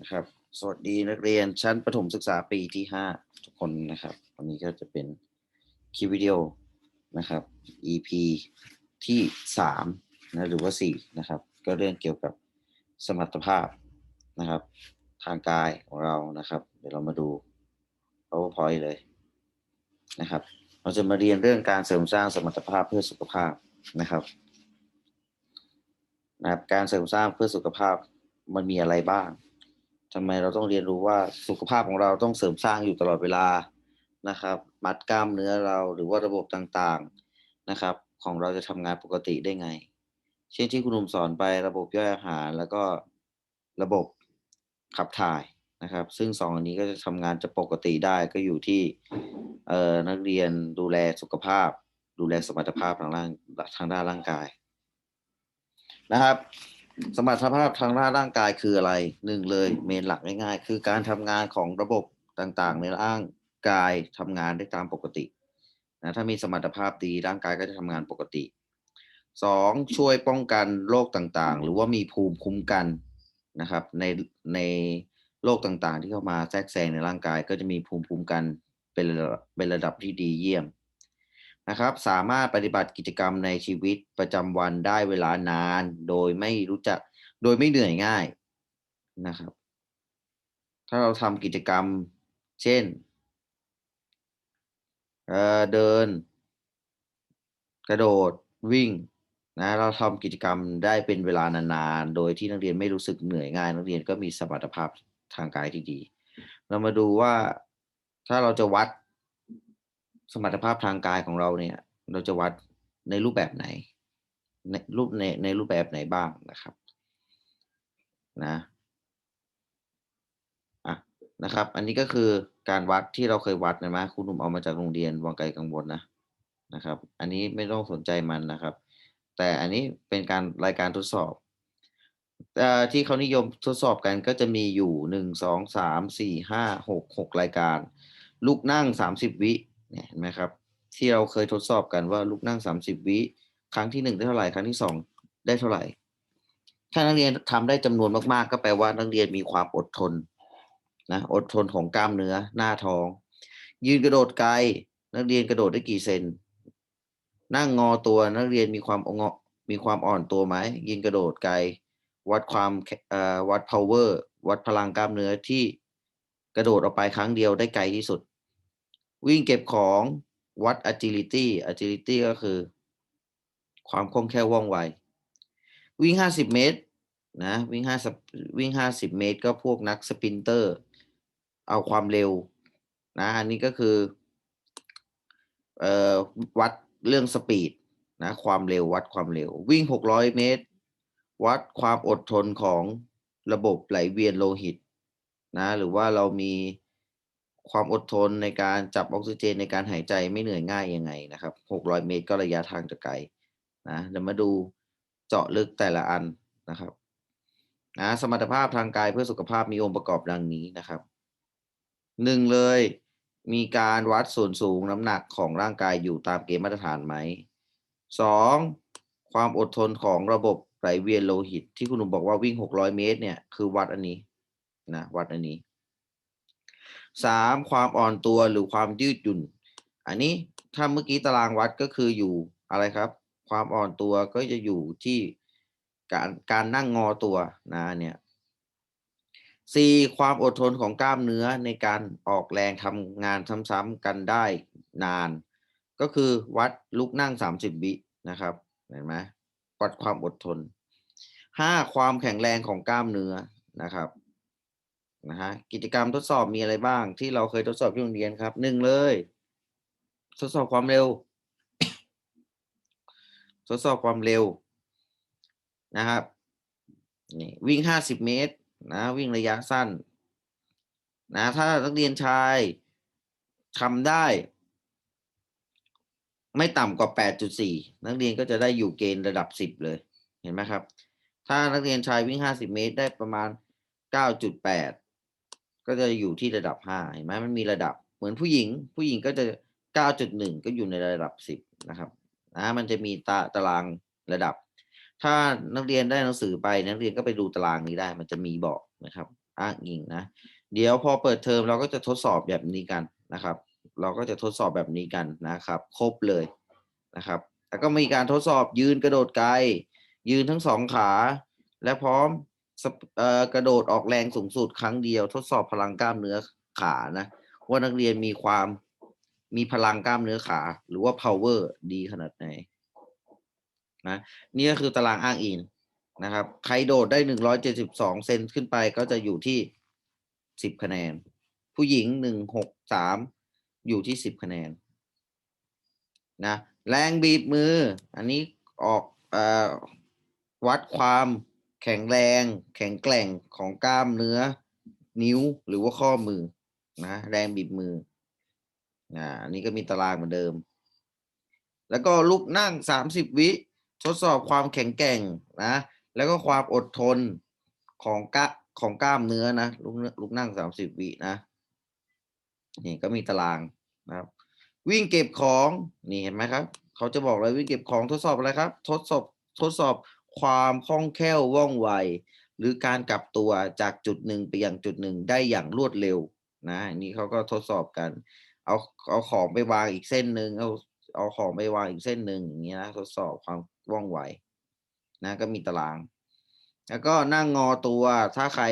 นะครับ สวัสดีนักเรียนชั้นประถมศึกษาปีที่ห้าทุกคนนะครับ วันนี้ก็จะเป็นคลิปวิดีโอนะครับ EP ที่สามนะหรือว่าสี่นะครับ ก็เรื่องเกี่ยวกับสมรรถภาพนะครับ ทางกายของเรานะครับ เดี๋ยวเรามาดู PowerPoint เลยนะครับ เราจะมาเรียนเรื่องการเสริมสร้างสมรรถภาพเพื่อสุขภาพนะครับนะครับการเสริมสร้างเพื่อสุขภาพมันมีอะไรบ้าง ทำไมเราต้องเรียนรู้ว่าสุขภาพของเราต้องเสริมสร้างอยู่ตลอดเวลานะครับ มัดกล้ามเนื้อเราหรือว่าระบบต่างๆนะครับ ของเราจะทำงานปกติได้ไง เช่นที่คุณหนุ่มสอนไประบบย่อยอาหาร แล้วก็ระบบขับถ่ายนะครับ ซึ่งสองอันนี้ก็จะทำงานจะปกติได้ก็อยู่ที่เอ่อนักเรียนดูแลสุขภาพ ดูแลสมรรถภาพทางร่างทางด้านร่างกายนะครับ สมรรถภาพทางร่างกายคืออะไรหนึ่งเลยเมนหลักง่ายๆ คือการทำงานของระบบต่างๆ ในร่างกายทำงานได้ตามปกตินะถ้ามีสมรรถภาพดีร่างกายก็จะทำงานปกติสองช่วยป้องกันโรคต่างๆ หรือว่ามีภูมิคุ้มกันนะครับ ในในโรคต่างๆ ที่เข้ามาแทรกแซงในร่างกาย ก็จะมีภูมิคุ้มกันเป็นระเป็นระดับที่ดีเยี่ยม นะครับ สามารถปฏิบัติกิจกรรมในชีวิตประจำวันได้เวลานาน โดยไม่รู้จัก โดยไม่เหนื่อยง่ายนะครับ ถ้าเราทำกิจกรรม เช่นเเดิน กระโดดวิ่งนะเราทำกิจกรรมได้เป็นเวลานานๆ โดยที่นักเรียนไม่รู้สึกเหนื่อยง่าย นักเรียนก็มีสมรรถภาพทางกายที่ดี เรามาดูว่าถ้าเราจะวัด สมรรถภาพทางกายของเราเนี่ย เราจะวัดในรูปแบบไหน ในรูปในในรูปแบบไหนบ้างนะครับ นะอะนะครับ อันนี้ก็คือการวัดที่เราเคยวัดนะมะคุณหนุ่มเอามาจากโรงเรียนวังไกลกังวลนะนะครับ อันนี้ไม่ต้องสนใจมันนะครับ แต่อันนี้เป็นการรายการทดสอบอที่เขานิยมทดสอบกันก็จะมีอยู่หนึ่งสองสามสี่ห้าหกหกรายการลุกนั่งสามสิบวิ เนี่ยเห็นไหมครับ ที่เราเคยทดสอบกันว่าลุกนั่งสามสิบวิครั้งที่หนึ่งได้เท่าไหร่ครั้งที่สองได้เท่าไหร่ ถ้านักเรียนทำได้จำนวนมากๆ ก็แปลว่านักเรียนมีความอดทนนะอดทนของกล้ามเนื้อหน้าท้อง ยืนกระโดดไกล นักเรียนกระโดดได้กี่เซนนั่งงอตัวนักเรียนมีความงอมีความอ่อนตัวไหมยืนกระโดดไกล วัดความเอ่อวัด power วัดพลังกล้ามเนื้อที่กระโดดออกไปครั้งเดียวได้ไกลที่สุด วิ่งเก็บของวัด agility agility ก็คือ ความคล่องแคล่วว่องไว วิ่งห้าสิบเมตรนะวิ่งห้าวิ่งห้าสิบเมตร ก็พวกนักสปินเตอร์ เอาความเร็วนะอันนี้ก็คือเอ่อวัดเรื่องสปีดนะความเร็ววัดความเร็ว วิ่งหกร้อยเมตร วัดความอดทนของระบบไหลเวียนโลหิตนะหรือว่าเรามี ความอดทนในการจับออกซิเจนในการหายใจไม่เหนื่อยง่ายยังไงนะครับหกร้อยเมตรก็ระยะทางจะไกลนะเดี๋ยวมาดูเจาะลึกแต่ละอันนะครับนะสมรรถภาพทางกายเพื่อสุขภาพมีองค์ประกอบดังนี้นะครับหนึ่งเลยมีการวัดส่วนสูงน้ำหนักของร่างกายอยู่ตามเกณฑ์มาตรฐานไหมสองความอดทนของระบบไหลเวียนโลหิต ที่คุณหนุ่มบอกว่าวิ่งหกร้อยเมตรเนี่ยคือวัดอันนี้นะวัดอันนี้ สามความอ่อนตัวหรือความยืดหยุ่น อันนี้ถ้าเมื่อกี้ตารางวัดก็คืออยู่อะไรครับ ความอ่อนตัวก็จะอยู่ที่การการนั่งงอตัวนะเนี่ยสี่ความอดทนของกล้ามเนื้อในการออกแรงทำงานซ้ำๆกันได้นาน ก็คือวัดลุกนั่งสามสิบวินะครับเห็นไหมวัดความอดทนห้าความแข็งแรงของกล้ามเนื้อนะครับ นะฮะกิจกรรมทดสอบมีอะไรบ้าง ที่เราเคยทดสอบที่โรงเรียนครับหนึ่งเลย ทดสอบความเร็ว ทดสอบความเร็วนะครับนี่วิ่งห้าสิบเมตรนะวิ่งระยะสั้นนะถ้านักเรียนชายทำได้ ไม่ต่ำกว่าแปดจุดสี่นักเรียนก็จะได้อยู่เกณฑ์ระดับสิบเลยเห็นไหมครับ ถ้านักเรียนชายวิ่งห้าสิบเมตรได้ประมาณเก็จะอยู่ที่ระดับห้าเห็นไหมมันมีระดับเหมือนผู้หญิง ผู้หญิงก็จะเก้าจุดหนึ่งก็อยู่ในระดับสิบนะครับนะมันจะมีตาตารางระดับ ถ้านักเรียนได้หนังสือไปนักเรียนก็ไปดูตารางนี้ได้ มันจะมีบอกนะครับ อ้างอิงนะ เดี๋ยวพอเปิดเทอมเราก็จะทดสอบแบบนี้กันนะครับ เราก็จะทดสอบแบบนี้กันนะครับ ครบเลยนะครับแล้วก็มีการทดสอบยืนกระโดดไกล ยืนทั้งสองขา และพร้อม สปเอ่อกระโดดออกแรงสูงสุดครั้งเดียว ทดสอบพลังกล้ามเนื้อขานะว่านักเรียนมีความมีพลังกล้ามเนื้อขา หรือว่า power ดีขนาดไหนนะนี่ก็คือตารางอ้างอิงนะครับ ใครโดดได้หนึ่งร้อยเจ็ดสิบสองเซนขึ้นไปก็จะอยู่ที่สิบคะแนน ผู้หญิงหนึ่งหกสามอยู่ที่สิบคะแนนนะแรงบีบมือ อันนี้ออกอวัดความ แข็งแรง แข็งแกร่งของกล้ามเนื้อ นิ้วหรือว่าข้อมือนะแรงบีบมืออันนี้ก็มีตารางเหมือนเดิม แล้วก็ลุกนั่งสามสิบวิ ทดสอบความแข็งแกร่งนะ แล้วก็ความอดทนของกะของกล้ามเนื้อนะลุกเนื้อลุกนั่งสามสิบวินะนี่ก็มีตารางนะครับ วิ่งเก็บของนี่เห็นไหมครับ เขาจะบอกเลยวิ่งเก็บของทดสอบอะไรครับ ทดสอบทดสอบ ความคล่องแคล่วว่องไว หรือการกลับตัวจากจุดหนึ่งไปยังจุดหนึ่งได้อย่างรวดเร็วนะอันนี้เขาก็ทดสอบกัน เอาเอาของไปวางอีกเส้นหนึ่งเอาเอาของไปวางอีกเส้นหนึ่งอย่างเงี้ยนะทดสอบความว่องไวนะก็มีตาราง แล้วก็นั่งงอตัวถ้าใคร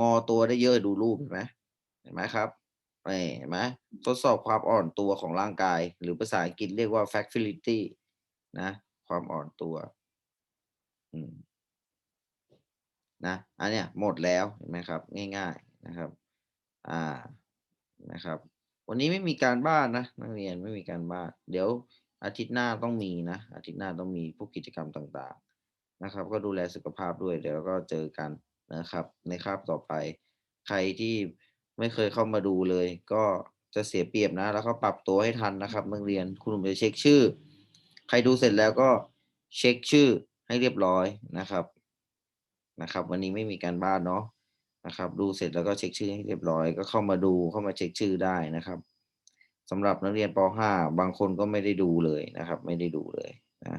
งอตัวได้เยอะดูรูปเห็นไหมเห็นไหมครับเห็นไหมทดสอบความอ่อนตัวของร่างกาย หรือภาษาอังกฤษเรียกว่า flexibility นะ ความอ่อนตัว นะอันเนี้ยหมดแล้วเห็นไหมครับ ง่าย ๆนะครับ อ่านะครับ วันนี้ไม่มีการบ้านนะนักเรียนไม่มีการบ้าน เดี๋ยวอาทิตย์หน้าต้องมีนะ อาทิตย์หน้าต้องมีพวกกิจกรรมต่างๆนะครับ ก็ดูแลสุขภาพด้วยเดี๋ยวก็เจอกันนะครับ ในคาบต่อไป ใครที่ไม่เคยเข้ามาดูเลย ก็จะเสียเปรียบนะ แล้วก็ปรับตัวให้ทันนะครับนักเรียนคุณหนุ่มจะเช็คชื่อ ใครดูเสร็จแล้วก็เช็คชื่อ ให้เรียบร้อยนะครับนะครับ วันนี้ไม่มีการบ้านเนาะนะครับ ดูเสร็จแล้วก็เช็คชื่อให้เรียบร้อย ก็เข้ามาดูเข้ามาเช็คชื่อได้นะครับสำหรับนักเรียนป .5 บางคนก็ไม่ได้ดูเลยนะครับ ไม่ได้ดูเลยนะ